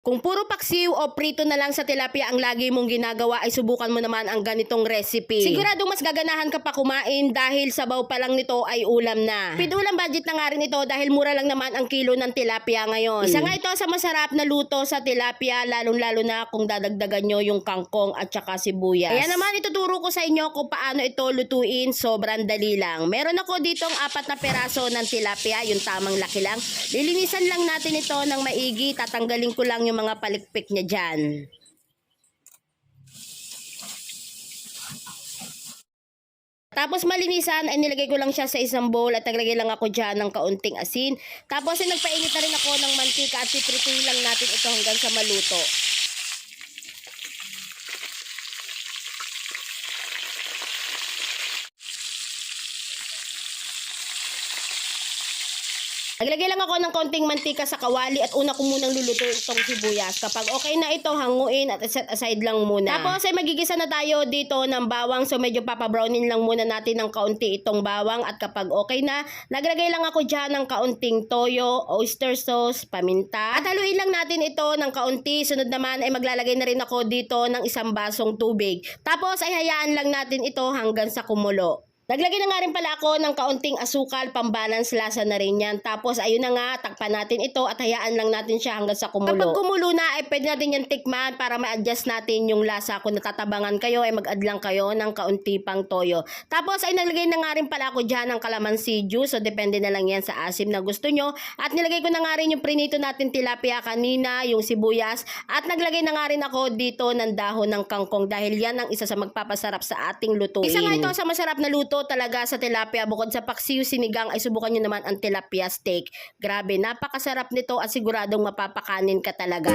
Kung puro paksiw o prito na lang sa tilapia ang lagi mong ginagawa ay subukan mo naman ang ganitong recipe. Siguradong mas gaganahan ka pa kumain dahil sabaw pa lang nito ay ulam na. Pidulang budget na nga rin ito dahil mura lang naman ang kilo ng tilapia ngayon. Isa nga ito sa masarap na luto sa tilapia lalong-lalo na kung dadagdagan nyo yung kangkong at saka sibuyas. Kaya naman ituturo ko sa inyo kung paano ito lutuin. Sobrang dali lang. Meron ako ditong apat na peraso ng tilapia, yung tamang laki lang. Lilinisan lang natin ito ng maigi. Tatanggalin ko lang yung mga palikpik niya dyan. Tapos malinisan ay nilagay ko lang siya sa isang bowl at naglagay lang ako dyan ng kaunting asin. Tapos ay nagpainit na rin ako ng mantika at piprituhin lang natin ito hanggang sa maluto. Naglagay lang ako ng konting mantika sa kawali at una ko munang luluto itong sibuyas. Kapag okay na ito, hanguin at set aside lang muna. Tapos ay magigisa na tayo dito ng bawang. So medyo papabrownin lang muna natin ng kaunti itong bawang. At kapag okay na, naglagay lang ako dyan ng kaunting toyo, oyster sauce, paminta. At haluin lang natin ito ng kaunti. Sunod naman ay maglalagay na rin ako dito ng isang basong tubig. Tapos ay hayaan lang natin ito hanggang sa kumulo. Naglagay na nga rin pala ako ng kaunting asukal, pambalance lasa na rin yan. Tapos ayun na nga, takpan natin ito at hayaan lang natin siya hanggang sa kumulo. Kapag kumulo na, ay pwede natin yan tikman para ma-adjust natin yung lasa. Kung natatabangan kayo, ay mag-add lang kayo ng kaunti pang toyo. Tapos ay naglagay na nga rin pala ako dyan ng calamansi juice. So depende na lang yan sa asim na gusto nyo. At nilagay ko na nga rin yung prinito natin tilapia kanina, yung sibuyas. At naglagay na nga rin ako dito ng dahon ng kangkong dahil yan ang isa sa magpapasarap sa ating lutuin. Isa nga ito sa masarap na luto talaga sa tilapia. Bukod sa paksiw sinigang ay subukan nyo naman ang tilapia steak. Grabe, napakasarap nito at siguradong mapapakanin ka talaga.